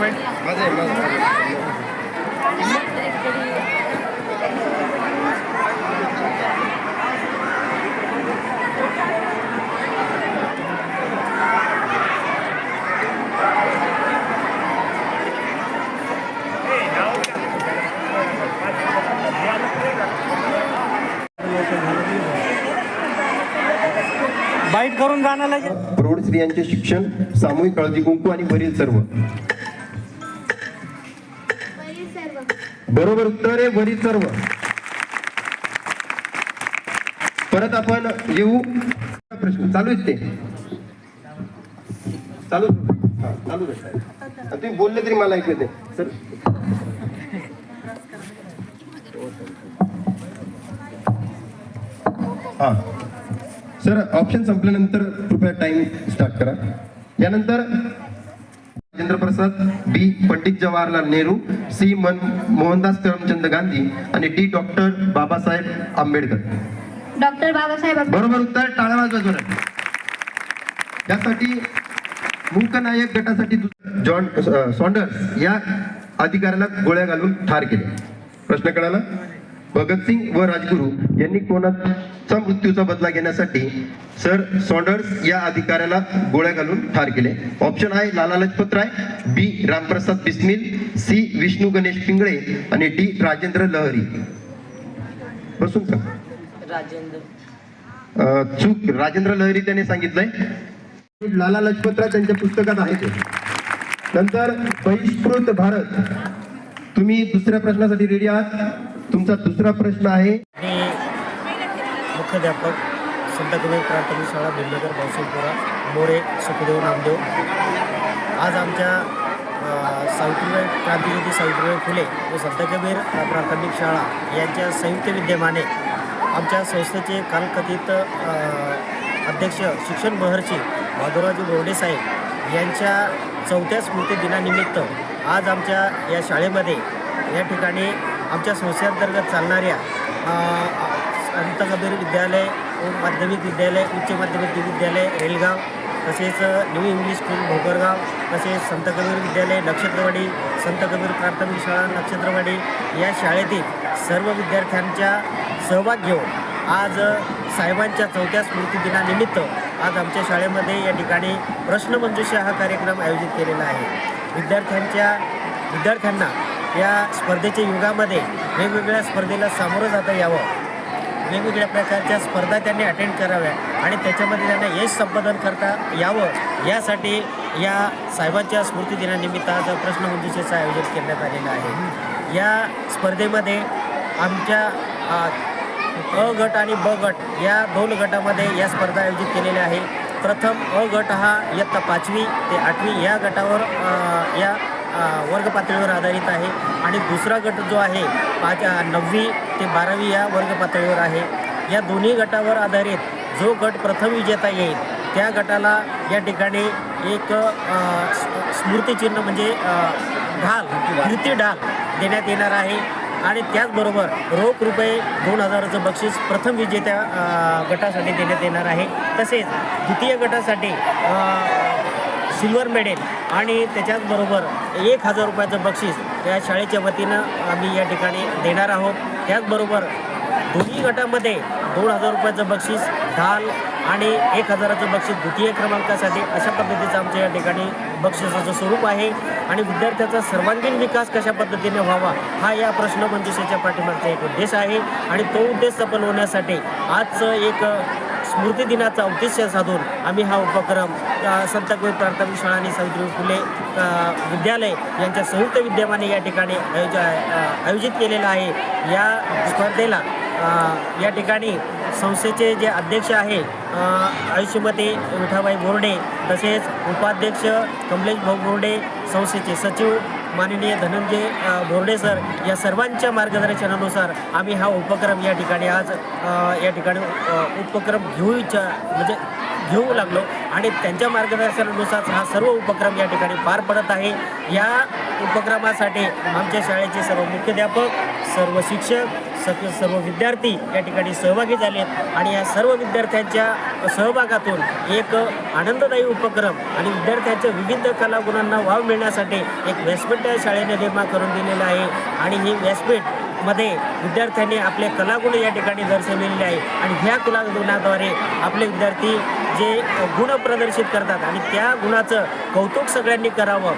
भाई. आहे. बाईट करून जाणं लागेल प्रौढ स्त्रियांचे शिक्षण सामूहिक हळदी कुंकू आणि वरील सर्व. बरोबर उत्तर आहे वरील सर्व. परत आपण येऊ. प्रश्न. चालू आहेत ते. चालू चालू आहे. तुम्ही बोलले तरी मला ऐकू येते सर. हा. सर ऑप्शन संपल्यानंतर कृपया टाइम स्टार्ट करा. यानंतर राजेंद्र प्रसाद बी पंडित जवाहरलाल नेहरू सी मन मोहनदास करमचंद गांधी आणि D doctor Babasaheb Ambedkar doctor Babasaheb. बरोबर उत्तर टाळा वाजवा. यासाठी मूकनायक गटासाठी जॉन सॉन्डर्स या अधिकाऱ्याला गोळ्या घालून ठार केले. प्रश्न कळाला? भगतसिंग व राजगुरू यांनी कोणाचा मृत्यूचा बदला घेण्यासाठी सर सॉन्डर्स या अधिकाऱ्याला गोळ्या घालून ठार केले. ऑप्शन आहे लाला लजपत राय बी रामप्रसाद बिस्मिल सी विष्णू गणेश पिंगळे आणि डी राजेंद्र लहरी. बसून का? राजेंद्र. चूक राजेंद्र लहरी त्याने सांगितलंय. लाला लजपतराय त्यांच्या पुस्तकात आहे ते. नंतर बहिष्कृत भारत. तुम्ही दुसऱ्या प्रश्नासाठी रेडी आहात? तुमचा दुसरा प्रश्न आहे. मी मुख्याध्यापक संत कबीर प्राथमिक शाळा भिल्लेकर भावसिंगपुरा मोरे सुखदेव नामदेव. आज आमच्या सावित्रीबाई क्रांतिज्योती सावित्रीबाई फुले व संत कबीर प्राथमिक शाळा यांच्या संयुक्त विद्यमाने आमच्या संस्थेचे कालकथित अध्यक्ष शिक्षण महर्षी माधवरावजी बोर्डे साहेब यांच्या चौथ्या स्मृतिदिनानिमित्त आज आमच्या या शाळेमध्ये या ठिकाणी आमच्या संस्थेअंतर्गत चालणाऱ्या अ, संत कबीर विद्यालय माध्यमिक विद्यालय उच्च माध्यमिक विद्यालय रेलगाव तसेच न्यू इंग्लिश स्कूल भोकरगाव तसेच संत कबीर विद्यालय नक्षत्रवाडी संत कबीर प्राथमिक शाळा नक्षत्रवाडी या शाळेतील सर्व विद्यार्थ्यांच्या सहभाग घेऊन आज साहेबांच्या चौथ्या स्मृतिदिनानिमित्त आज आमच्या शाळेमध्ये या ठिकाणी प्रश्नमंजुषा हा कार्यक्रम आयोजित केलेला आहे. विद्यार्थ्यांच्या विद्यार्थ्यांना या स्पर्धेच्या युगामध्ये वेगवेगळ्या स्पर्धेला सामोरं जाता यावं. वेगवेगळ्या प्रकारच्या स्पर्धा त्यांनी अटेंड कराव्या आणि त्याच्यामध्ये त्यांना यश संपादन करता यावं यासाठी या साहेबांच्या स्मृतिदिनानिमित्त आज प्रश्नमंजुषेचं आयोजन करण्यात आलेलं आहे. या स्पर्धेमध्ये आमच्या अ गट आणि ब गट या दोन गटामध्ये या स्पर्धा आयोजित केलेल्या आहे प्रथम अ गट हा इयत्ता पाचवी ते आठवी या गटावर या वर्ग पातळीवर आधारित आहे. आणि दुसरा गट जो आहे पाच नववी ते बारावी या वर्ग पातळीवर आहे. या दोन्ही गटावर आधारित जो गट प्रथम विजेता येईल त्या गटाला या ठिकाणी एक स्मृतिचिन्ह म्हणजे ढाल कीर्ती ढाल देण्यात येणार आहे. आणि त्याचबरोबर रोख रुपये दोन हजाराचं बक्षीस प्रथम विजेत्या गटासाठी देण्यात येणार आहे. तसेच द्वितीय गटासाठी सिल्वर मेडेल आणि त्याच्याचबरोबर एक हजार रुपयाचं बक्षीस या शाळेच्या वतीनं आम्ही या ठिकाणी देणार आहोत. त्याचबरोबर दोन्ही गटामध्ये दोन हजार रुपयाचं बक्षीस ढाल आणि एक हजाराचं बक्षीस द्वितीय क्रमांकासाठी अशा पद्धतीचं आमच्या या ठिकाणी बक्षिसाचं स्वरूप आहे. आणि विद्यार्थ्याचा सर्वांगीण विकास कशा पद्धतीने व्हावा हा या प्रश्नमंजुषेच्या पाठीमागचा एक उद्देश आहे. आणि तो उद्देश सफल होण्यासाठी आजचं एक स्मृती दिनाचा औचित्य साधून आम्ही हा उपक्रम संत कबीर प्राथमिक शाळा आणि सावित्री फुले विद्यालय यांच्या संयुक्त विद्यमाने या ठिकाणी आयोज आयोजित केलेला आहे. या स्पर्धेला या ठिकाणी संस्थेचे जे अध्यक्ष आहे अ, आयुष्यमती विठाबाई बोर्डे तसेच उपाध्यक्ष कमलेश भाऊ बोर्डे संस्थेचे सचिव माननीय धनंजय बोर्डे सर या सर्वांच्या मार्गदर्शनानुसार आम्ही हा उपक्रम या ठिकाणी आज या ठिकाणी उपक्रम घेऊ इच्छा म्हणजे घेऊ लागलो. आणि त्यांच्या मार्गदर्शनानुसार हा सर्व उपक्रम या ठिकाणी पार पडत आहे. या उपक्रमासाठी आमच्या शाळेचे सर्व मुख्याध्यापक सर्व शिक्षक सक सर्व विद्यार्थी या ठिकाणी सहभागी झाले आहेत आणि या सर्व विद्यार्थ्यांच्या सहभागातून एक आनंददायी उपक्रम आणि विद्यार्थ्यांच्या विविध कलागुणांना वाव मिळण्यासाठी एक व्यासपीठ या शाळेने निर्माण करून दिलेलं आहे. आणि हे व्यासपीठ मध्ये विद्यार्थ्यांनी आपले कलागुण या ठिकाणी दर्शवलेले आहे. आणि ह्या कलागुणाद्वारे आपले विद्यार्थी जे गुण प्रदर्शित करतात आणि त्या गुणाचं कौतुक सगळ्यांनी करावं.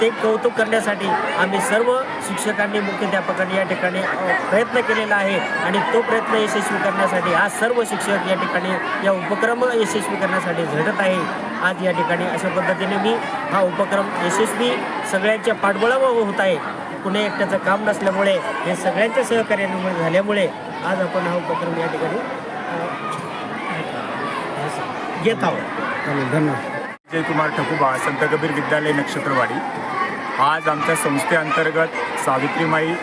ते कौतुक करण्यासाठी आम्ही सर्व शिक्षकांनी मुख्याध्यापकांनी या ठिकाणी प्रयत्न केलेला आहे. आणि तो प्रयत्न यशस्वी करण्यासाठी आज सर्व शिक्षक या ठिकाणी या उपक्रम यशस्वी करण्यासाठी झटत आहे. आज या ठिकाणी अशा पद्धतीने मी हा उपक्रम यशस्वी सगळ्यांच्या पाठबळावर होत आहे. कुणी एकट्याचं काम नसल्यामुळे हे सगळ्यांच्या सहकार्यामुळे झाल्यामुळे आज आपण हा उपक्रम या ठिकाणी घेत आहोत. जयकुमार ठकुबा संत कबीर विद्यालय नक्षत्रवाडी. आज आमच्या संस्थेअंतर्गत सावित्रीमाई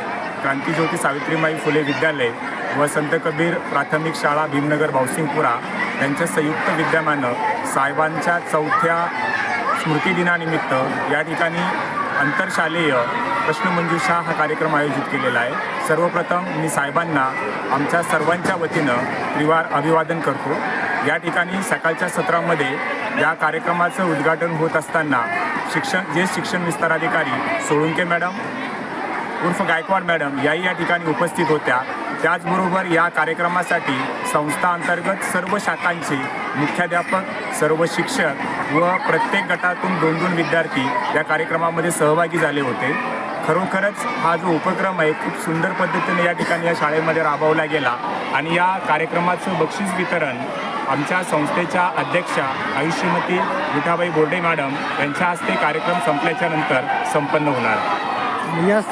क्रांतीज्योती सावित्रीमाई फुले विद्यालय व संत कबीर प्राथमिक शाळा भीमनगर भावसिंगपुरा यांच्या संयुक्त विद्यमानं साहेबांच्या चौथ्या स्मृतिदिनानिमित्त या ठिकाणी आंतरशालेय प्रश्नमंजुषा हा कार्यक्रम आयोजित केलेला आहे. सर्वप्रथम मी साहेबांना आमच्या सर्वांच्या वतीनं त्रिवार अभिवादन करतो. या ठिकाणी सकाळच्या सत्रामध्ये या कार्यक्रमाचं उद्घाटन होत असताना शिक्षण जे शिक्षण विस्ताराधिकारी सोळुंके मॅडम उर्फ गायकवाड मॅडम याही या ठिकाणी उपस्थित होत्या. त्याचबरोबर या कार्यक्रमासाठी संस्था अंतर्गत सर्व शाखांचे मुख्याध्यापक सर्व शिक्षक व प्रत्येक गटातून दोन दोन विद्यार्थी या कार्यक्रमामध्ये सहभागी झाले होते. खरोखरच हा जो उपक्रम आहे खूप सुंदर पद्धतीने या ठिकाणी या शाळेमध्ये राबवला गेला. आणि या कार्यक्रमाचं बक्षीस वितरण आमच्या संस्थेच्या अध्यक्षा आयुष्यमती विठाबाई बोर्डे मॅडम यांच्या हस्ते कार्यक्रम संपल्याच्या नंतर संपन्न होणार. यस